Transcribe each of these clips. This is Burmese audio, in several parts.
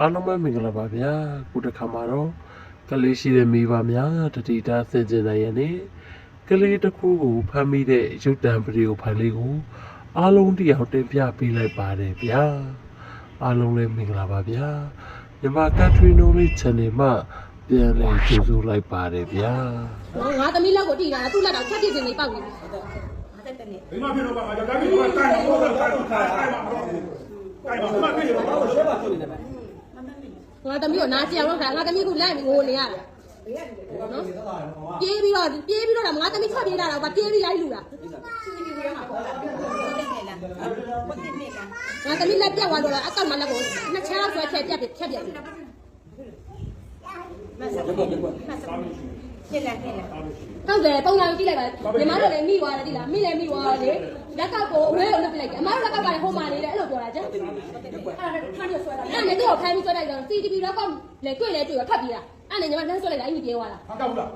အားလုံးပဲမင်္ဂလာပါဗျာခုတစ်ခါမှာတော့ကလေးရှိတဲ့မိဘများတတိတာဆင်ကျင်နိုင်ရနေကလေးတစ်ခုကိုဖမ်းမိတဲ့ရုပ်တံဗီဒီယိုဖိုင်လေးကိုအားလုံးတရားတင်ပြပေးလိုက်ပါတယ်ဗျာအားလုံးလည်းမင်္ဂလာပါဗျာမြန်မာ country knowledge channel မှာပြန်လည်ကြိုဆိုလိုက်ပါတယ်ဗျာနော်ငါသမီးလက်ကိုတိတာသူ့လက်တော့ချက်ပြစ်စင်လေးပေါက်နေပြီဘယ်မှာဖြစ်တော့ပါငါကြောက်ကြပြီဘာတိုင်တော့တိုင်တော့တိုင်တော့တိုင်ပါဘာဖြစ်တော့ဘာလို့ရှေ့ပါဖြစ်နေတယ် ငါသမီးကိုနားကြည့်အောင်လုပ်တာငါသမီးကလိုက်ငိုနေရတာနော်ပြေးပြီးတော့ပြေးပြီးတော့ငါသမီးထွက်ပြေးတာတော့ဗပြေးပြီးလိုက်လူတာငါသမီးလက်ပြတ်သွားတော့အကောက်မလက်ကိုနှစ်ချမ်းလောက်ဆွဲဖြတ်ပြတ်ဖြတ်ပြတ် ပြီဟုတ်တယ်ပုံလာကြည့်လိုက်ပါညီမတို့လည်းမိသွားတယ်ဒီလားမိလည်းမိသွားတယ်လေလက်ကောက်ကိုအဝဲကိုလှုပ်ပလိုက်တယ်အမတို့လက်ကောက်ကလည်းဟိုမှာနေတယ်အဲ့လိုပြောတာကျအဲ့ဒါလည်းဖမ်းရဆွဲတာအဲ့ဒါလည်းသူ့ကိုဖမ်းပြီးဆွဲလိုက်တော့ CCTV တော့ကောက်လေတွေ့လေတွေ့တော့ဖတ်ပြီးတာအဲ့ဒါညီမနှမ်းဆွဲလိုက်တာအဲ့ဒီပြေးသွားတာဟာကောက်ဘူးလား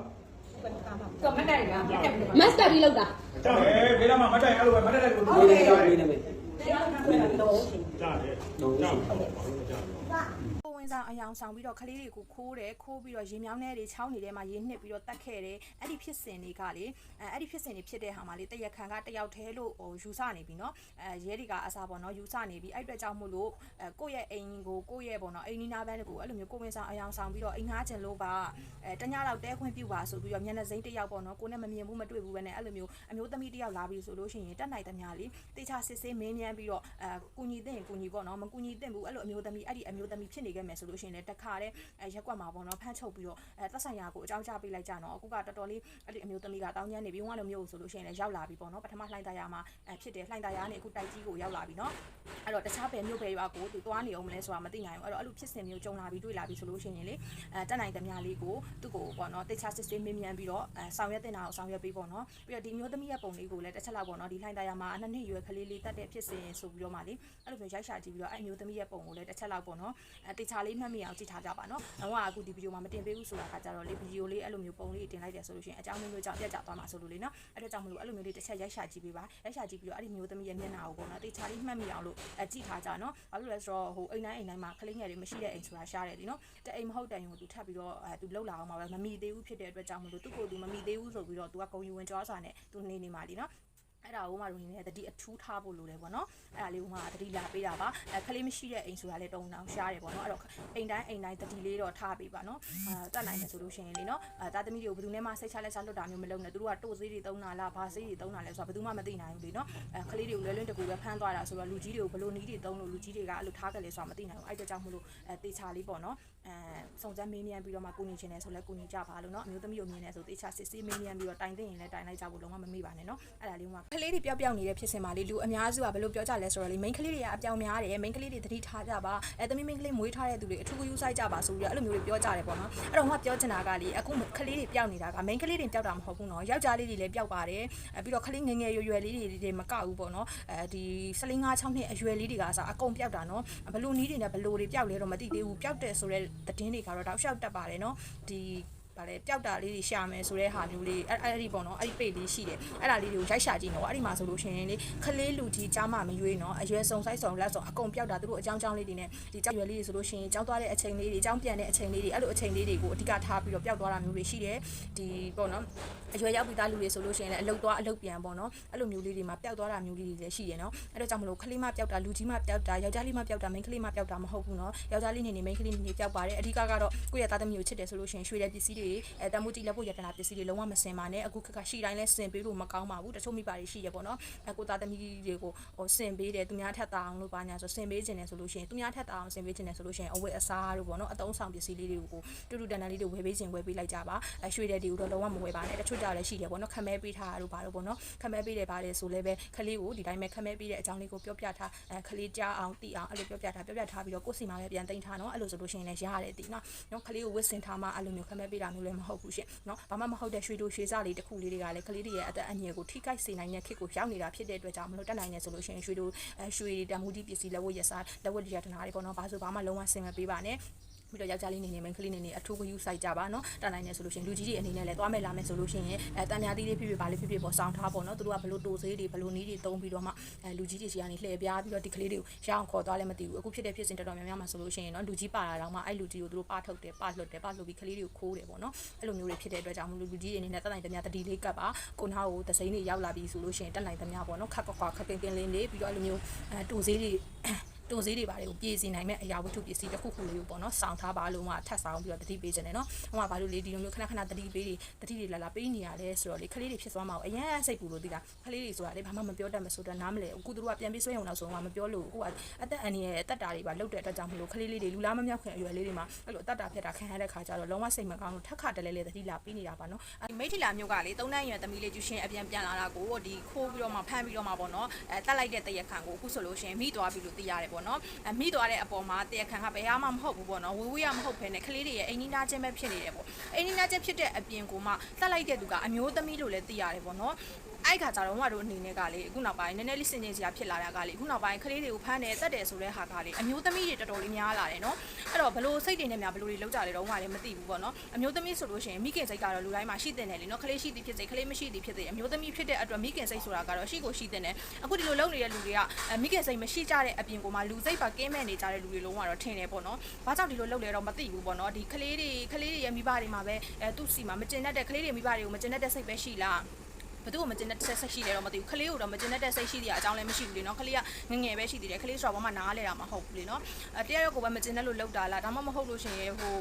မတ်စတာပြီးလောက်တာကြောက်တယ်ဘယ်တော့မှမတိုင်အဲ့လိုပဲမတိုင်လို့ဟုတ်တယ်ကြောက်တယ်ကြောက်တယ်ကြောက်ကို ဝင်ဆောင်အယောင်ဆောင်ပြီးတော့ကလေးတွေကိုခိုးတယ်ခိုးပြီးတော့ရေမြောင်းထဲတွေချောင်းတွေထဲမှာရေနှစ်ပြီးတော့တတ်ခဲ့တယ်အဲ့ဒီဖြစ်စဉ်တွေကလေအဲ့ဒီဖြစ်စဉ်တွေဖြစ်တဲ့ဟာမှာလေတရက်ခံကတယောက်တည်းလို့ဟိုယူဆနေပြီနော်အဲရဲတွေကအစားပေါ့နော်ယူဆနေပြီအဲ့အတွက်ကြောင့်မို့လို့အဲကိုယ့်ရဲ့အိမ်ကိုကိုယ့်ရဲ့ပေါ့နော်အိမ်နီးနားဘန်းတွေကိုအဲ့လိုမျိုးကိုဝင်ဆောင်အယောင်ဆောင်ပြီးတော့အိမ်ငှားချင်လို့ပါအဲတညလောက်တဲခွင့်ပြုပါဆိုပြီးတော့မျက်နှာစိမ့်တယောက်ပေါ့နော်ကိုနဲ့မမြင်ဘူးမတွေ့ဘူးပဲနဲ့အဲ့လိုမျိုးအမျိုးသမီးတယောက်လာပြီးဆိုလို့ရှိရင်တက်နိုင်သမျှလေတေချာစစ်ဆေးမင်းမြန်ပြီးတော့အဲကုညီတဲ့ကုညီပေါ့နော်မကုညီတဲ့ဘူးအဲ့လိုအမျိုးသမီးအဲ့ဒီအမျိုးသမီးဖြစ်နေခဲ့မယ်ဆိုလို့ရှိရင်လည်းတခါတည်းအဲရက်ကွက်မှာပေါ့နော်ဖမ်းချုပ်ပြီးတော့အဲသက်ဆိုင်ရာကိုအကြောင်းကြားပေးလိုက်ကြနော်အခုကတော်တော်လေးအဲ့ဒီအမျိုးသမီးကတောင်းကျမ်းနေပြီးဝါလိုမျိုးဆိုလို့ရှိရင်လည်းရောက်လာပြီပေါ့နော်ပထမလှိုင်းတရားမှာအဲဖြစ်တယ်လှိုင်းတရားနဲ့အခုတိုက်ကြီးကိုရောက်လာပြီနော်အဲ့တော့တခြားဘယ်မျိုးပဲရွာကိုသူသွားနေအောင်မလဲဆိုတာမသိနိုင်ဘူးအဲ့တော့အဲ့လိုဖြစ်စဉ်မျိုးကြုံလာပြီးတွေ့လာပြီးဆိုလို့ရှိရင်လေအဲတက်နိုင်သမျှလေးကိုသူ့ကိုပေါ့နော်တေချာစစ်စစ်မင်းမြန်ပြီးတော့အဲဆောင်ရွက်တင်တာကိုဆောင်ရွက်ပေးပေါ့နော်ပြီးတော့ဒီမျိုးသမီးရဲ့ပုံလေးကိုလည်းတစ်ချက်လောက်ပေါ့နော်ဒီလှိုင်းတရားမှာနှစ်နှစ်ရွယ်ကလေးလေးတက်တဲ့ဖြစ်စဉ်ဆိုပြီးတော့မှလေအဲ့လိုမျိုးရိုက်ရှာကြည့်ပြီးတော့အဲ့မျိုးသမီးရဲ့ပုံကိုလည်းတစ်ချက်လောက်ပေါ့နော်အဲတေချာလေးမှတ်မိအောင်ကြည့်ထားကြပါနော်။တော့အခုဒီဗီဒီယိုမှာမတင်ပေးဘူးဆိုတာကကြတော့လေဗီဒီယိုလေးအဲ့လိုမျိုးပုံလေးတင်လိုက်တယ်ဆိုလို့ရှိရင်အကြောင်းမျိုးမျိုးကြောင့်ပြတ်ကျသွားမှာဆိုလို့လေနော်။အဲ့ဒါကြောင့်မလို့အဲ့လိုမျိုးလေးတစ်ချက်ရိုက်ရှာကြည့်ပေးပါ။ရိုက်ရှာကြည့်ပြီးတော့အဲ့ဒီမျိုးသမီးရဲ့မျက်နှာကိုပေါ့နော်တေချာလေးမှတ်မိအောင်လို့အကြည့်ထားကြနော်။ဘာလို့လဲဆိုတော့ဟိုအိမ်တိုင်းအိမ်တိုင်းမှာကလေးငယ်တွေမရှိတဲ့အိမ်ဆိုတာရှားတယ်ဒီနော်။တဲ့အိမ်မဟုတ်တဲ့အိမ်ကိုသူထပ်ပြီးတော့အဲသူလှုပ်လာအောင်မှာပဲမမီသေးဘူးဖြစ်တဲ့အတွက်ကြောင့်မလို့သူ့ကိုယ်သူမမီသေးဘူးဆိုပြီးတော့သူကဂုံယူဝင်ကြောစွာနဲ့သူနေနေမှာလीနော်။ အဲ့ဒါကိုမှတို့နေနဲ့တတိအထူးထားဖို့လိုတယ်ပေါ့နော်အဲ့ဒါလေးကိုမှတတိလာပေးတာပါအဲခလေးမရှိတဲ့အိမ်ဆိုတာလည်းတုံတောင်ရှားတယ်ပေါ့နော်အဲ့တော့အိမ်တိုင်းအိမ်တိုင်းတတိလေးတော့ထားပေးပါနော်အာတတ်နိုင်တယ်ဆိုလို့ရှိရင်လေနော်အာတာသမီးတွေကိုဘယ်သူနဲ့မှစိတ်ချလက်ချလွတ်တာမျိုးမလုပ်နဲ့သူတို့ကတို့ဆေးတွေသုံးတာလားဘာဆေးတွေသုံးတာလဲဆိုတာဘယ်သူမှမသိနိုင်ဘူးလေနော်အဲခလေးတွေကိုလွယ်လွယ်တကူပဲဖမ်းသွားတာဆိုတော့လူကြီးတွေကိုဘယ်လိုနည်းတွေသုံးလို့လူကြီးတွေကအဲ့လိုထားကြလဲဆိုတာမသိနိုင်ဘူးအဲ့အတွက်ကြောင့်မလို့အဲတေချာလေးပေါ့နော်အဲစုံစမ်းမင်းမြန်ပြီးတော့မှကိုနေချင်တယ်ဆိုလဲကိုနေကြပါလို့နော်အမျိုးသမီးကိုမြင်နေဆိုတေချာစစ်စစ်မင်းမြန်ပြီးတော့တိုင်သိရင်လည်းတိုင်လိုက်ကြဖို့လုံးဝမမေ့ပါနဲ့နော်အဲ့ဒါလေးကခလေးတွေပျောက်ပျောက်နေတဲ့ဖြစ်စဉ်မှာလေလူအများစုကဘယ်လိုပြောကြလဲဆိုတော့လေ main ကလေးတွေကအပြောင်များတယ် main ကလေးတွေသတိထားကြပါအဲသမီး main ကလေးမွေးထားတဲ့သူတွေအထူးဂရုစိုက်ကြပါဆိုပြီးတော့အဲ့လိုမျိုးတွေပြောကြတယ်ပေါ့နော်အဲ့တော့ဟိုကပြောချင်တာကလေအခုခလေးတွေပျောက်နေတာက main ကလေးတွေပျောက်တာမဟုတ်ဘူးနော်ယောက်ျားလေးတွေလည်းပျောက်ပါတယ်အဲပြီးတော့ခလေးငယ်ငယ်ရွယ်ရွယ်လေးတွေမကဘူးပေါ့နော်အဲဒီ15 6နှစ်အရွယ်လေးတွေကစားအကုန်ပျောက်တာနော်ဘလို့နီးတွေနဲ့ဘလို့တွေပျောက်လဲတော့မသိသေးဘူးပျောက်တယ်ဆိုတဲ့သတင်းတွေကတော့တောက်လျှောက်တက်ပါတယ်နော်ဒီ ဗါလေပျောက်တာလေးတွေရှာမယ်ဆိုတဲ့ဟာမျိုးလေးအဲ့အဲ့ဒီပေါ့နော်အဲ့ဒီပေတ်လေးရှိတယ်အဲ့ဒါလေးတွေကိုရိုက်ရှာကြည့်နော်အဲ့ဒီမှာဆိုလို့ရှိရင်လေခလေးလူကြီးကြားမမရွေးနော်အရွယ်စုံဆိုင်စုံလက်စုံအကုန်ပျောက်တာသူတို့အကြောင်းကြောင်းလေးတွေနဲ့ဒီကြောက်ရွယ်လေးတွေဆိုလို့ရှိရင်ကြောင်းသွားတဲ့အချိန်လေးတွေကြောင်းပြန်တဲ့အချိန်လေးတွေအဲ့လိုအချိန်လေးတွေကိုအဓိကထားပြီးတော့ပျောက်သွားတာမျိုးတွေရှိတယ်ဒီပေါ့နော်အရွယ်ရောက်ပြီးသားလူတွေဆိုလို့ရှိရင်လည်းအလုတ်သွားအလုတ်ပြန်ပေါ့နော်အဲ့လိုမျိုးလေးတွေမှာပျောက်သွားတာမျိုးလေးတွေလည်းရှိတယ်နော်အဲ့တော့ကြောင့်မလို့ခလေးမပျောက်တာလူကြီးမပျောက်တာယောက်ျားလေးမပျောက်တာမိန်းကလေးမပျောက်တာမဟုတ်ဘူးနော်ယောက်ျားလေးနေနေမိန်းကလေးနေနေပျောက်ပါတယ်အဓိကကတော့ကိုယ့်ရဲ့သားသမီးကိုချစ်တယ်ဆိုလို့ရှိရင်ရွှေတဲ့ပစ္စည်းတွေအဲတမှုတီလက်ဖို့ရတနာပစ္စည်းတွေလုံးဝမစင်ပါနဲ့အခုခက်ကရှိတိုင်းလဲစင်ပေးလို့မကောင်းပါဘူးတချို့မိပါတွေရှိရပေါ့နော်အဲကိုသားသမီးတွေကိုဟိုစင်ပေးတယ်သူများထက်တာအောင်လို့ပါညာဆိုစင်ပေးခြင်းတယ်ဆိုလို့ရှိရင်သူများထက်တာအောင်စင်ပေးခြင်းတယ်ဆိုလို့ရှိရင်အဝတ်အစားတို့ပေါ့နော်အသုံးဆောင်ပစ္စည်းလေးတွေကိုတူတူတန်တန်လေးတွေဝယ်ပေးခြင်းဝယ်ပေးလိုက်ကြပါအဲရွှေတဲ့တွေကိုတော့လုံးဝမဝယ်ပါနဲ့တချို့ကြလည်းရှိတယ်ပေါ့နော်ခမဲပေးထားတာတို့ပါတော့ပေါ့နော်ခမဲပေးတယ်ပါတယ်ဆိုလည်းပဲခလေးကိုဒီတိုင်းပဲခမဲပေးတဲ့အကြောင်းလေးကိုပြောပြထားအဲခလေးကြားအောင်သိအောင်အဲ့လိုပြောပြထားပြောပြထားပြီးတော့ကိုယ်စီမှာပဲပြန်သိမ်းထားနော်အဲ့လိုဆိုလို့ရှိရင်လည်းရတယ်တိနော်နော်ခလေးကိုဝစ်စင်ထားမှအဲ့လိုမျိုးခမဲပေးတာမျိုးလည်းမဟုတ်ဘူးရှင်နော်ဘာမှမဟုတ်တဲ့ရွှေတို့ရွှေစားလေးတစ်ခုလေးတွေကလည်းကလေးတွေရဲ့အသက်အငယ်ကိုထိခိုက်စေနိုင်တဲ့ခစ်ကိုရောက်နေတာဖြစ်တဲ့အတွက်ကြောင့်မလို့တက်နိုင်နေဆိုလို့ရှိရင်ရွှေတို့ရွှေတံမူကြီးပစ္စည်းလက်ဝတ်ရစားလက်ဝတ်ရတနာတွေပေါ့နော်ဘာဆိုဘာမှလုံးဝဆင်မပေးပါနဲ့ ပြီးတော့ယောက်ျားလေးနေနေမိန်းကလေးနေနေအထူးဂရုစိုက်ကြပါနော်တန်နိုင်နေဆိုလို့ရှိရင်လူကြီးတွေအနေနဲ့လည်းသွားမယ်လာမယ်ဆိုလို့ရှိရင်အဲတန်များသီးလေးဖြစ်ဖြစ်ပါလေးဖြစ်ဖြစ်ပေါ့စောင်းထားပေါ့နော်သူတို့ကဘလို့တိုစေးတွေဘလို့နီးတွေတုံးပြီးတော့မှအဲလူကြီးတွေစီကနေလှည့်ပြားပြီးတော့ဒီကလေးတွေကိုရအောင်ခေါ်သွားလည်းမသိဘူးအခုဖြစ်တဲ့ဖြစ်စဉ်တော်တော်များများမှာဆိုလို့ရှိရင်နော်လူကြီးပါလာတော့မှအဲ့လူကြီးကိုသူတို့ပါထုတ်တယ်ပါလှုပ်တယ်ပါလှုပ်ပြီးကလေးတွေကိုခိုးတယ်ပေါ့နော်အဲ့လိုမျိုးတွေဖြစ်တဲ့အတွက်ကြောင့်မလို့လူကြီးတွေအနေနဲ့တန်နိုင်သမျှတတိလေးကပ်ပါကိုနာကိုသစိမ်းတွေရောက်လာပြီဆိုလို့ရှိရင်တန်နိုင်သမျှပေါ့နော်ခက်ခွက်ခွက်ခက်ပင်ပင်လေးနေပြီးတော့အဲ့လိုမျိုးအဲတိုစေးတွေ တုံစည်းတွေပါတယ်ကိုပြေးစီနိုင်မဲ့အရာဝတ္ထုပစ္စည်းတစ်ခုခုလေးကိုပေါ့နော်စောင့်ထားပါလို့မှထပ်ဆောင်ပြီးတော့တတိပေးခြင်းတယ်နော်ဟိုမှာဘာလို့လေဒီလိုမျိုးခဏခဏတတိပေးတွေတတိတွေလာလာပေးနေရလဲဆိုတော့လေခလေးတွေဖြစ်သွားမှာကိုအရင်စိတ်ပူလို့သိတာခလေးတွေဆိုတာလေဘာမှမပြောတတ်မဆိုတော့နားမလဲအခုတို့ကပြန်ပြီးဆွဲရုံတော့ဆိုတော့မပြောလို့အခုကအသက်အန္တရာယ်အသက်တာတွေပါလုတ်တဲ့အတွက်ကြောင့်မလို့ခလေးလေးတွေလူလားမမြောက်ခင်အရွယ်လေးတွေမှာအဲ့လိုအသက်တာဖြစ်တာခံရတဲ့ခါကျတော့လုံးဝစိတ်မကောင်းလို့ထက်ခါတလဲလဲတတိလာပေးနေတာပါနော်မိထီလာမျိုးကလေသုံးတန်းရွယ်သမီးလေးကျူရှင်အပြန်ပြန်လာတာကိုဒီခိုးပြီးတော့မှဖမ်းပြီးတော့မှပေါ့နော်အဲတက်လိုက်တဲ့တရက်ခံကိုအခုဆိုလို့ရှင်မိသွားပြီလို့သိရတယ်ပေါ့နော်အဲမိသွားတဲ့အပေါ်မှာတရက်ခံကဘယ်မှမဟုတ်ဘူးပေါ့နော်ဝေဝေးရမဟုတ်ဘဲနဲ့ကလေးတွေရဲ့အိမ်နီးနားချင်းပဲဖြစ်နေတယ်ပေါ့အိမ်နီးနားချင်းဖြစ်တဲ့အပြင်ကိုမှတက်လိုက်တဲ့သူကအမျိုးသမီးလို့လည်းသိရတယ်ပေါ့နော် အဲ့ခါကျတော့ဟိုတို့အနေနဲ့ကလေအခုနောက်ပိုင်းနည်းနည်းလေးစင်ကြင်စရာဖြစ်လာတာကလေအခုနောက်ပိုင်းကလေးတွေကိုဖမ်းတယ်တက်တယ်ဆိုတဲ့ဟာကလေအမျိုးသမီးတွေတော်တော်လေးများလာတယ်နော်အဲ့တော့ဘလို့စိတ်တွေနဲ့များဘလို့တွေလောက်ကြတယ်တော့ဟိုကလည်းမသိဘူးပေါ့နော်အမျိုးသမီးဆိုလို့ရှိရင်မိခင်စိတ်ကတော့လူတိုင်းမှာရှိတဲ့နယ်လေနော်ကလေးရှိသည်ဖြစ်စေကလေးမရှိသည်ဖြစ်စေအမျိုးသမီးဖြစ်တဲ့အတွက်မိခင်စိတ်ဆိုတာကတော့ရှိကိုရှိတဲ့နယ်အခုဒီလိုလုပ်နေတဲ့လူတွေကမိခင်စိတ်မရှိကြတဲ့အပြင်ကိုမှလူစိတ်ပါကင်းမဲ့နေကြတဲ့လူတွေလုံးဝတော့ထင်တယ်ပေါ့နော်ဘာကြောင့်ဒီလိုလုပ်လဲတော့မသိဘူးပေါ့နော်ဒီကလေးတွေကလေးတွေရဲ့မိဘတွေမှာပဲအဲသူ့စီမှာမကျင်တတ်တဲ့ကလေးတွေမိဘတွေကိုမကျင်တတ်တဲ့စိတ်ပဲရှိလား ဘသူ့ကိုမကျင်တဲ့စိတ်ရှိလဲတော့မသိဘူးခလေးကိုတော့မကျင်တဲ့စိတ်ရှိတဲ့အကြောင်းလည်းမရှိဘူးလေနော်ခလေးကငငယ်ပဲရှိသေးတယ်ခလေးဆိုတော့ဘာမှနားလဲတာမဟုတ်ဘူးလေနော်အဲတရားရောက်ကိုပဲမကျင်တဲ့လို့လောက်တာလားဒါမှမဟုတ်လို့ရှင်ဟို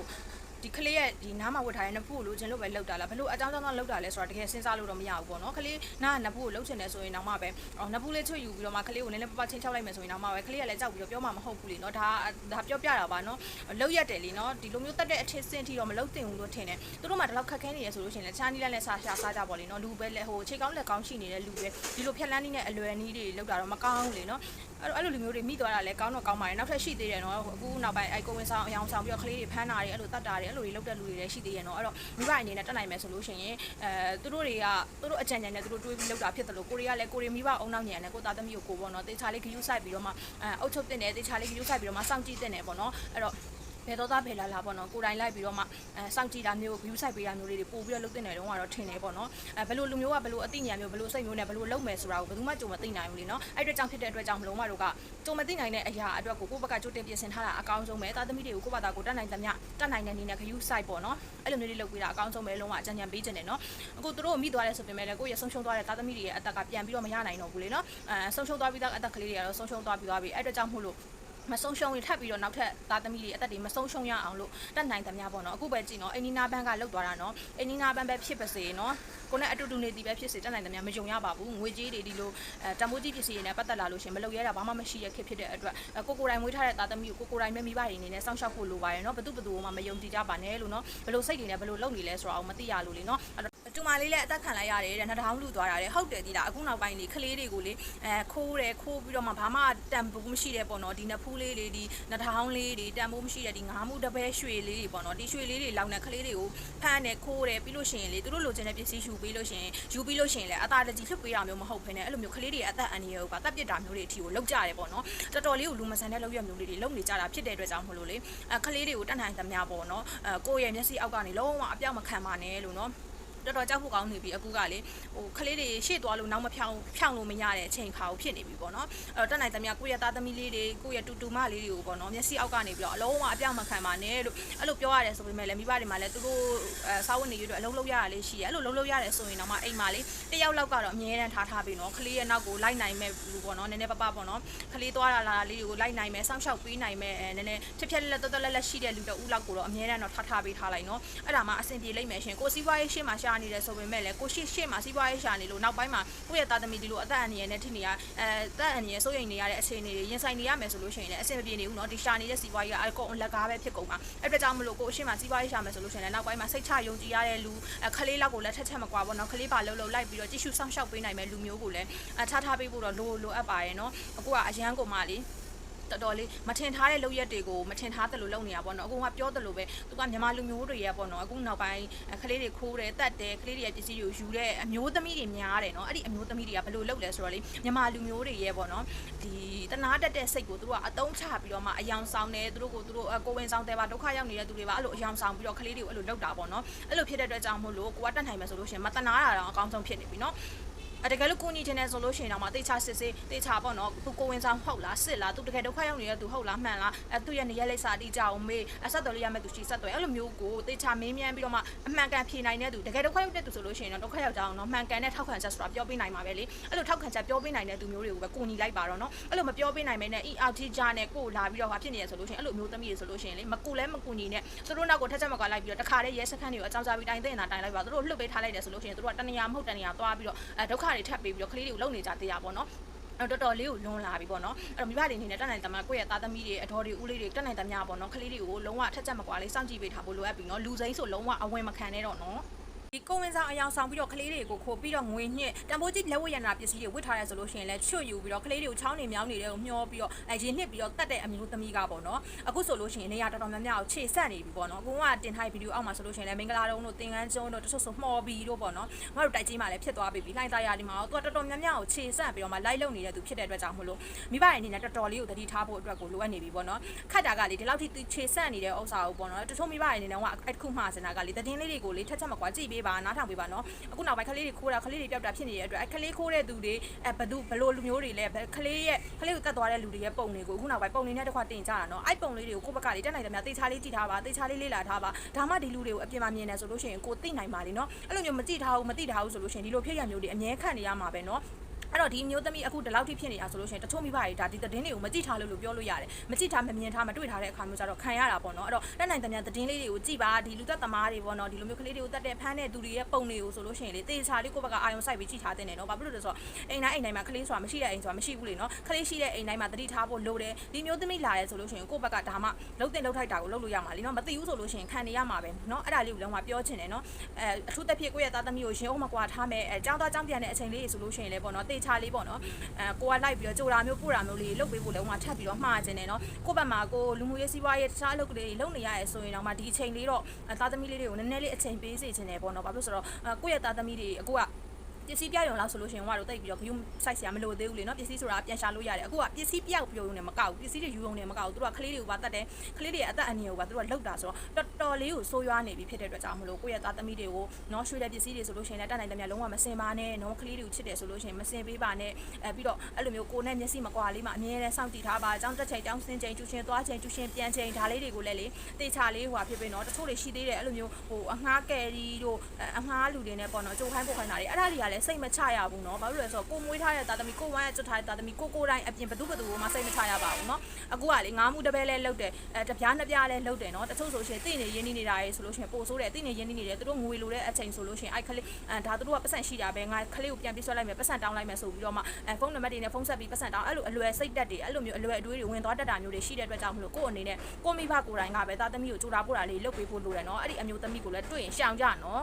ဒီကလေးရဲ့ဒီနားမှာဝတ်ထားတဲ့နဖူးကိုလိုချင်လို့ပဲလောက်တာလားဘလို့အကြောင်းကြောင့်လောက်တာလဲဆိုတာတကယ်စဉ်းစားလို့တော့မရဘူးပေါ့နော်ခလေးနားကနဖူးကိုလောက်ချင်တယ်ဆိုရင်တော့မှပဲနဖူးလေးချွတ်ယူပြီးတော့မှခလေးကိုနည်းနည်းပပချင်းချောက်လိုက်မယ်ဆိုရင်တော့မှပဲခလေးကလည်းကြောက်ပြီးတော့ပြောမှမဟုတ်ဘူးလေနော်ဒါဒါပြောပြတာပါနော်လောက်ရက်တယ်လေနော်ဒီလိုမျိုးတက်တဲ့အထစ်စင်ထိတော့မလောက်တင်ဘူးလို့ထင်တယ်သူတို့မှဒီလောက်ခက်ခဲနေရဆိုလို့ရှိရင်လည်းချာနီလက်နဲ့စားရှာစားကြပါလေနော်လူပဲလေဟိုခြေကောင်းလက်ကောင်းရှိနေတဲ့လူပဲဒီလိုဖြက်လန်းနေတဲ့အလွယ်နည်းတွေလောက်တာတော့မကောင်းဘူးလေနော်အဲ့လိုအဲ့လိုလူမျိုးတွေမိသွားတာလည်းကောင်းတော့ကောင်းပါတယ်နောက်ထပ်ရှိသေးတယ်နော်အခုနောက်ပိုင်းအဲကိုဝင်ဆောင်အယောင်ဆောင်ပြီးတော့ကလေးတွေဖမ်းတာတွေအဲ့လိုတတ်တာတွေအဲ့လိုတွေလောက်တဲ့လူတွေလည်းရှိသေးရဲ့နော်အဲ့တော့မိဘအနေနဲ့တက်နိုင်မယ်ဆိုလို့ရှိရင်အဲသူတို့တွေကသူတို့အကြံဉာဏ်နဲ့သူတို့တွေးပြီးလောက်တာဖြစ်တယ်လို့ကိုရီးယားလည်းကိုရီးမိဘအုံနောက်ညံနဲ့ကိုသားသမီးကိုကိုပေါ့နော်တေချာလေးဂယူးဆိုင်ပြီးတော့မှအဲအုတ်ချုပ်တင်တယ်တေချာလေးဂယူးဆိုင်ပြီးတော့မှစောင့်ကြည့်တင်တယ်ပေါ့နော်အဲ့တော့ ဘယ်တော့သားဖယ်လာလာပေါ့နော်ကိုတိုင်လိုက်ပြီးတော့မှအဲစောင့်ကြည့်တာမျိုး view site ပေးတာမျိုးလေးတွေပို့ပြီးတော့လုပ်တင်တယ်တော့ကတော့ထင်တယ်ပေါ့နော်အဲဘယ်လိုလူမျိုးကဘယ်လိုအသိဉာဏ်မျိုးဘယ်လိုစိတ်မျိုးနဲ့ဘယ်လိုလုပ်မယ်ဆိုတာကိုဘယ်သူမှကြုံမသိနိုင်ဘူးလေနော်အဲ့အတွက်ကြောင့်ဖြစ်တဲ့အတွက်ကြောင့်မလုံးဝတို့ကကြုံမသိနိုင်တဲ့အရာအတွက်ကိုကိုယ့်ဘက်ကကြိုတင်ပြင်ဆင်ထားတာအကောင်းဆုံးပဲသားသမီးတွေကိုကိုယ့်ဘာသာကိုတတ်နိုင်သမျှတတ်နိုင်တဲ့နည်းနဲ့ view site ပေါ့နော်အဲ့လိုမျိုးလေးလုပ်ပေးတာအကောင်းဆုံးပဲလုံးဝအကြံဉာဏ်ပေးခြင်းတယ်နော်အခုတို့မိသွားတယ်ဆိုပေမဲ့လည်းကိုယ့်ရဲ့ဆုံးရှုံးသွားတဲ့သားသမီးတွေရဲ့အသက်ကပြန်ပြီးတော့မရနိုင်တော့ဘူးလေနော်အဲဆုံးရှုံးသွားပြီးသားအသက်ကလေးတွေကတော့ဆုံးရှုံးသွားပြီးသွားပြီအဲ့အတွက်ကြောင့်မို့လို့ မဆုံးရှုံးရင်ထပ်ပြီးတော့နောက်ထပ်သားသမီးတွေအသက်တွေမဆုံးရှုံးရအောင်လို့တတ်နိုင်သမျှပေါ့နော်အခုပဲကြည့်နော်အင်နီနာဘန်းကလောက်သွားတာနော်အင်နီနာဘန်းပဲဖြစ်ပါစေနော်ကိုနဲ့အတူတူနေတည်ပဲဖြစ်စေတတ်နိုင်သမျှမယုံရပါဘူးငွေကြေးတွေဒီလိုအဲတံမိုးကြီးပစ္စည်းတွေနဲ့ပတ်သက်လာလို့ရှင်မလုပ်ရတာဘာမှမရှိရခက်ဖြစ်တဲ့အတွက်ကိုကိုတိုင်းမွေးထားတဲ့သားသမီးကိုကိုကိုတိုင်းပဲမိဘတွေအနေနဲ့စောင့်ရှောက်ဖို့လိုပါတယ်နော်ဘသူဘသူမှမယုံကြည်ကြပါနဲ့လို့နော်ဘယ်လိုစိတ်တွေနဲ့ဘယ်လိုလုပ်နေလဲဆိုတာကိုမသိရလို့လေနော် တူမလေးလည်းအသက်ခံလိုက်ရတယ်တဲ့နှထောင်းလူသွားတာတဲ့ဟုတ်တယ်ဒီလားအခုနောက်ပိုင်းလေးကလေးတွေကိုလေအဲခိုးတယ်ခိုးပြီးတော့မှဘာမှတန်ဖိုးမရှိတဲ့ပေါ့နော်ဒီနဖူးလေးတွေဒီနှထောင်းလေးတွေတန်ဖိုးမရှိတဲ့ဒီငါးမှုတပဲရွှေလေးတွေပေါ့နော်ဒီရွှေလေးတွေလောင်တဲ့ကလေးတွေကိုဖမ်းတယ်ခိုးတယ်ပြီးလို့ရှိရင်လေသူတို့လိုချင်တဲ့ပစ္စည်းယူပြီးလို့ရှိရင်ယူပြီးလို့ရှိရင်လည်းအသာတကြီးလွတ်ပေးတာမျိုးမဟုတ်ဘဲနဲ့အဲ့လိုမျိုးကလေးတွေအသက်အန္တရာယ်ကိုပါတပ်ပစ်တာမျိုးတွေအထိကိုလောက်ကြတယ်ပေါ့နော်တော်တော်လေးကိုလူမဆန်တဲ့လောက်ရမျိုးလေးတွေလုံနေကြတာဖြစ်တဲ့အတွက်ကြောင့်မလို့လေအဲကလေးတွေကိုတတ်နိုင်သမျှပေါ့နော်အဲကိုယ့်ရဲ့မျက်စိအောက်ကနေလုံးဝအပြောက်မခံပါနဲ့လို့နော် တော်တော်ကြောက်ဖို့ကောင်းနေပြီအခုကလေဟိုခလေးတွေရှေ့သွားလို့နောက်မဖြောင်းဖြောင်းလို့မရတဲ့အချိန်ခါကိုဖြစ်နေပြီပေါ့နော်အဲ့တော့တက်နိုင်သမျှကိုယ့်ရဲ့သားသမီးလေးတွေကိုယ့်ရဲ့တူတူမလေးတွေကိုပေါ့နော်မျက်စိအောက်ကနေပြီးတော့အလုံးဝအပြောက်မခံပါနဲ့လို့အဲ့လိုပြောရတယ်ဆိုပေမဲ့လည်းမိဘတွေမှာလည်းသူတို့အဲစာဝတ်နေရွအတွက်အလုံးလုံးရရလေးရှိရအဲ့လိုလုံးလုံးရတယ်ဆိုရင်တော့မှအိမ်မှာလေတယောက်လောက်ကတော့အမြဲတမ်းထားထားပြီနော်ခလေးရဲ့နောက်ကိုလိုက်နိုင်မဲ့လူပေါ့နော်နည်းနည်းပပပေါ့နော်ခလေးသွားတာလာတာလေးတွေကိုလိုက်နိုင်မဲ့စောင့်ရှောက်ပေးနိုင်မဲ့အဲနည်းနည်းဖြက်ဖြက်လက်လက်တော်တော်လက်လက်ရှိတဲ့လူတအူးလောက်ကိုတော့အမြဲတမ်းတော့ထားထားပေးထားလိုက်နော်အဲ့ဒါမှအဆင်ပြေလိမ့်မယ်ရှင်ကိုစီးပွားရေးရှေ့မှာရှနေတယ်ဆိုပေမဲ့လည်းကိုရှိရှေ့မှာစီးပွားရေးရှာနေလို့နောက်ပိုင်းမှာကိုယ့်ရဲ့သားသမီးဒီလိုအသက်အန္တရာယ်နဲ့ထိနေရအဲသက်အန္တရာယ်စိုးရိမ်နေရတဲ့အခြေအနေတွေရင်ဆိုင်နေရမယ်ဆိုလို့ရှိရင်လည်းအဆင်မပြေနေဘူးเนาะဒီရှာနေတဲ့စီးပွားရေးကအကုန်လက်ကားပဲဖြစ်ကုန်မှာအဲ့ဒါကြောင့်မလို့ကိုအရှိမစီးပွားရေးရှာမယ်ဆိုလို့ရှိရင်လည်းနောက်ပိုင်းမှာစိတ်ချယုံကြည်ရတဲ့လူခလေးလောက်ကိုလက်ထက်ချက်မကွာပေါ့เนาะခလေးပါလှုပ်လှုပ်လိုက်ပြီးတော့ကြည့်ရှုစောင့်ရှောက်ပေးနိုင်မဲ့လူမျိုးကိုလည်းထားထားပေးဖို့တော့လိုလိုအပ်ပါတယ်เนาะအခုကအရန်ကုန်မှလေ တော်တော်လေးမထင်ထားတဲ့လုပ်ရက်တွေကိုမထင်ထားတယ်လို့လုပ်နေတာပေါ့နော်အခုကပြောတယ်လို့ပဲသူကမြန်မာလူမျိုးတွေရဲ့ပေါ့နော်အခုနောက်ပိုင်းကလေးတွေခိုးတယ်တတ်တယ်ကလေးတွေရဲ့ပစ္စည်းတွေကိုယူတဲ့အမျိုးသမီးတွေများတယ်နော်အဲ့ဒီအမျိုးသမီးတွေကဘယ်လိုလုပ်လဲဆိုတော့လေမြန်မာလူမျိုးတွေရဲ့ပေါ့နော်ဒီတနာတက်တဲ့စိတ်ကိုသူတို့ကအတုံးချပြီးတော့မှအယောင်ဆောင်တယ်သူတို့ကိုသူတို့ကိုဝင်ဆောင်တယ်ပါဒုက္ခရောက်နေတဲ့သူတွေပါအဲ့လိုအယောင်ဆောင်ပြီးတော့ကလေးတွေကိုအဲ့လိုလုပ်တာပေါ့နော်အဲ့လိုဖြစ်တဲ့အတွက်ကြောင့်မို့လို့ကိုကတက်နိုင်မယ်ဆိုလို့ရှိရင်မတနာတာတော့အကောင်းဆုံးဖြစ်နေပြီနော်အ တကယ်လို့ကိုညီတင်နေဆိုလို့ရှိရင်တော့မတေချာစစ်စစ်တေချာပေါ့နော်သူကိုဝင်ဆောင်ဟုတ်လားစစ်လားသူတကယ်ဒုက္ခရောက်နေတဲ့သူဟုတ်လားမှန်လားအဲသူရဲ့နေရက်လိပ်စာတိကြအောင်မေးအဆက်တော်လေးရမယ့်သူရှိဆက်တော်အဲ့လိုမျိုးကိုတေချာမင်းမြန်းပြီးတော့မှအမှန်ကန်ဖြေနိုင်တဲ့သူတကယ်ဒုက္ခရောက်တဲ့သူဆိုလို့ရှိရင်တော့ဒုက္ခရောက်ကြအောင်နော်မှန်ကန်တဲ့ထောက်ခံချက်ဆိုတာပြောပေးနိုင်မှာပဲလေအဲ့လိုထောက်ခံချက်ပြောပေးနိုင်တဲ့သူမျိုးတွေကိုပဲကိုညီလိုက်ပါတော့နော်အဲ့လိုမပြောပေးနိုင်မဲနဲ့ ERT ဂျာနဲ့ကိုလာပြီးတော့ဟာဖြစ်နေရဆိုလို့ရှိရင်အဲ့လိုမျိုးသမီးတွေဆိုလို့ရှိရင်လေမကူလဲမကူညီနဲ့သူတို့နောက်ကိုထက်ချက်မကွာလိုက်ပြီးတော့တခါတည်းရဲစခန်းတွေကိုအကြောင်းကြားပြီးတိုင်တဲ့နာတိုင်လိုက်ပါသူတို့လှုပ်ပေးထားလိုက်တယ်ဆိုလို့ရှိရင်သူတို့ကတဏှာမဟုတ်တဏှာသွားပြီးတော့အဲဒုက္ခတွေထပ်ပေးပြီးတော့ကလေးတွေကိုလုံနေကြသေးရပါတော့နော်အဲ့တော့တော်တော်လေးကိုလွန်လာပြီပေါ့နော်အဲ့တော့မိဘတွေအနေနဲ့တက်နိုင်တမကိုယ့်ရဲ့သားသမီးတွေအတော်တွေဦးလေးတွေတက်နိုင်တမပေါ့နော်ကလေးတွေကိုလုံးဝထက်ချက်မကွာလေးစောင့်ကြည့်ပေးထားဖို့လိုအပ်ပြီနော်လူစိမ်းဆိုလုံးဝအဝင်မခံနဲ့တော့နော် ဒီကိုဝင်ဆောင်အယောင်ဆောင်ပြီးတော့ကလေးတွေကိုခိုးပြီးတော့ငွေညှစ်တံပိုးကြီးလက်ဝတ်ရနာပစ္စည်းတွေဝတ်ထားရဲဆိုလို့ရှိရင်လည်းချွတ်ယူပြီးတော့ကလေးတွေကိုချောင်းနေမြောင်းနေတဲ့ကိုမျောပြီးတော့အဲရင်နှစ်ပြီးတော့တတ်တဲ့အမျိုးသမီးကပေါ့နော်အခုဆိုလို့ရှိရင်နေရာတော်တော်များများကိုခြေဆက်နေပြီပေါ့နော်အခုကတင်ထားတဲ့ဗီဒီယိုအောက်မှာဆိုလို့ရှိရင်လည်းမင်္ဂလာတုံးတို့သင်္ကန်းကျုံတို့တချို့ဆိုမှော်ဘီတို့ပေါ့နော်ငါတို့တိုက်ကြီးမှလည်းဖြစ်သွားပြီလှိုင်းသားရဒီမှာတော့သူကတော်တော်များများကိုခြေဆက်ပြီးတော့မှလိုက်လုံနေတဲ့သူဖြစ်တဲ့အတွက်ကြောင့်မလို့မိဘရဲ့အနေနဲ့တော်တော်လေးကိုတတိထားဖို့အတွက်ကိုလိုအပ်နေပြီပေါ့နော်ခတ်တာကလေဒီလောက်ထိခြေဆက်နေတဲ့ဥစ္စာကိုပေါ့နော်တချို့မိဘရဲ့အနေနဲ့ကအဲ့တစ်ခုမှစင်တာကလေတည်င်းလေးတွေကိုလေထက်ချက်မကွာကြည့်ပေးပါနားထောင်ပေးပါနော်အခုနောက်ပိုင်းကလေးတွေခိုးတာကလေးတွေပျောက်တာဖြစ်နေတဲ့အတွက်အဲ့ကလေးခိုးတဲ့သူတွေအဲဘသူဘလို့လူမျိုးတွေလဲကလေးရဲ့ကလေးကိုကတ်သွားတဲ့လူတွေရဲ့ပုံတွေကိုအခုနောက်ပိုင်းပုံတွေနဲ့တစ်ခွတင်ကြတာနော်အဲ့ပုံလေးတွေကိုကိုယ့်ဘက်ကလေတက်နိုင်တယ်များတေချာလေးကြည့်ထားပါတေချာလေးလေ့လာထားပါဒါမှဒီလူတွေကိုအပြင်မှာမြင်နေဆိုလို့ရှိရင်ကိုသိနိုင်ပါလေနော်အဲ့လိုမျိုးမကြည့်ထားဘူးမသိထားဘူးဆိုလို့ရှိရင်ဒီလိုဖြစ်ရမျိုးတွေအမြဲခံနေရမှာပဲနော် အဲ့တော့ဒီမျိုးသမီးအခုဒီလောက်ထိဖြစ်နေတာဆိုလို့ရှိရင်တချို့မိဘတွေဒါဒီသတင်းတွေကိုမကြည့်ထားလို့လို့ပြောလို့ရတယ်မကြည့်ထားမမြင်ထားမတွေ့ထားတဲ့အခါမျိုးကျတော့ခံရတာပေါ့နော်အဲ့တော့တက်နိုင်တဲ့များသတင်းလေးတွေကိုကြည့်ပါဒီလူသက်သမားတွေပေါ့နော်ဒီလိုမျိုးကလေးတွေကိုတက်တဲ့ဖမ်းတဲ့သူတွေရဲ့ပုံတွေကိုဆိုလို့ရှိရင်လေတေချာလေးကိုယ့်ဘက်ကအာရုံစိုက်ပြီးကြည့်ထားတဲ့နေနော်ဘာဖြစ်လို့လဲဆိုတော့အိမ်တိုင်းအိမ်တိုင်းမှာကလေးဆိုတာမရှိတဲ့အိမ်ဆိုတာမရှိဘူးလေနော်ကလေးရှိတဲ့အိမ်တိုင်းမှာတတိထားဖို့လိုတယ်ဒီမျိုးသမီးလာရဲဆိုလို့ရှိရင်ကိုယ့်ဘက်ကဒါမှလှုပ်တင်လှုပ်ထိုက်တာကိုလှုပ်လို့ရမှာလေနော်မသိဘူးဆိုလို့ရှိရင်ခံနေရမှာပဲနော်အဲ့ဒါလေးကိုလုံးဝပြောချင်တယ်နော်အဲအထူးသဖြင့်ကိုယ့်ရဲ့သားသမီးကိုရှင်အောင်မကွာထားမယ်အဲကြောင်းသားကြောင်းပြန်တဲ့အချိန်လေးဆိုလို့ရှိရင်လေပေါ့နော်တေချာလေးပေါ့နော်အဲကိုကလိုက်ပြီးတော့ကြိုတာမျိုးပို့တာမျိုးလေးလုပ်ပေးဖို့လုံးဝထပ်ပြီးတော့မှားခြင်းတယ်နော်ကိုယ့်ဘက်မှာကိုလူမှုရေးစီးပွားရေးတခြားအလုပ်ကလေးတွေလုပ်နေရရဲဆိုရင်တော့မှဒီအချိန်လေးတော့သားသမီးလေးတွေကိုနည်းနည်းလေးအချိန်ပေးစေခြင်းတယ်ပေါ့နော်ဘာဖြစ်လို့ဆိုတော့ကိုယ့်ရဲ့သားသမီးတွေအခုက ပစ္စည်းပြောက်ရုံလောက်ဆိုလို့ရှိရင်ဟိုကတော့တိတ်ပြီးတော့ view site ဆရာမလိုသေးဘူးလေနော်ပစ္စည်းဆိုတာပြန်ရှာလို့ရတယ်အခုကပစ္စည်းပြောက်ပြောရုံနဲ့မကောက်ဘူးပစ္စည်းတွေယူရုံနဲ့မကောက်ဘူးသူတို့ကကလေးတွေကိုပါတတ်တယ်ကလေးတွေအသက်အန္တရာယ်ကိုပါသူတို့ကလောက်တာဆိုတော့တော်တော်လေးကိုဆိုးရွားနေပြီဖြစ်တဲ့အတွက်ကြောင့်မလို့ကိုယ့်ရဲ့သားသမီးတွေကိုနော်ရွှေတဲ့ပစ္စည်းတွေဆိုလို့ရှိရင်လည်းတတ်နိုင်တယ်များလုံးဝမစင်ပါနဲ့နော်ကလေးတွေကိုချစ်တယ်ဆိုလို့ရှိရင်မစင်ပေးပါနဲ့အဲပြီးတော့အဲ့လိုမျိုးကိုယ်နဲ့မျက်စိမကွာလေးမှအမြဲတမ်းစောင့်တည်ထားပါအကြောင်းတက်ချိန်အကြောင်းစင်ချိန်ကျူရှင်သွားချိန်ကျူရှင်ပြန်ချိန်ဒါလေးတွေကိုလည်းလေတေချာလေးဟိုဖြစ်ဖြစ်နော်တချို့တွေရှိသေးတယ်အဲ့လိုမျိုးဟိုအငှားကယ်ရီတို့အငှားလူတွေနဲ့ပေါ့နော်ကြိုခိုင်းပို့ခိုင်းတာတွေအဲ့ဒါတွေကလည်းစိတ်မချရဘူးနော်ဘာလို့လဲဆိုတော့ကိုမွေးထားတဲ့သားသမီးကိုဝမ်းရဲ့ကျွတ်ထားတဲ့သားသမီးကိုကိုတိုင်းအပြင်ဘသူဘသူမှစိတ်မချရပါဘူးနော်အခုကလေငါးမှုတစ်ပဲလဲလှုပ်တယ်အဲတပြားနှစ်ပြားလဲလှုပ်တယ်နော်တချို့ဆိုရှင်သိနေရင်းနေနေတာရေဆိုလို့ရှင်ပို့ဆိုးတယ်သိနေရင်းနေနေတယ်သူတို့ငွေလိုတဲ့အချိန်ဆိုလို့ရှင်အဲ့ခလေးအဲဒါသူတို့ကပတ်စံရှိတာပဲငါခလေးကိုပြန်ပြဆွဲလိုက်မယ်ပတ်စံတောင်းလိုက်မယ်ဆိုပြီးတော့မှအဲဖုန်းနံပါတ်တွေနဲ့ဖုန်းဆက်ပြီးပတ်စံတောင်းအဲ့လိုအလွယ်စိတ်တက်တွေအဲ့လိုမျိုးအလွယ်အတွေးတွေဝင်သွားတတ်တာမျိုးတွေရှိတဲ့အတွက်ကြောင့်မလို့ကို့အနေနဲ့ကိုမိဘကိုယ်တိုင်ကပဲသားသမီးကိုကြိုးတာပို့တာလေးလုပ်ပေးဖို့လိုတယ်နော်အဲ့ဒီအမျိုးသမီးကိုလည်းတွေ့ရင်ရှောင်ကြနော်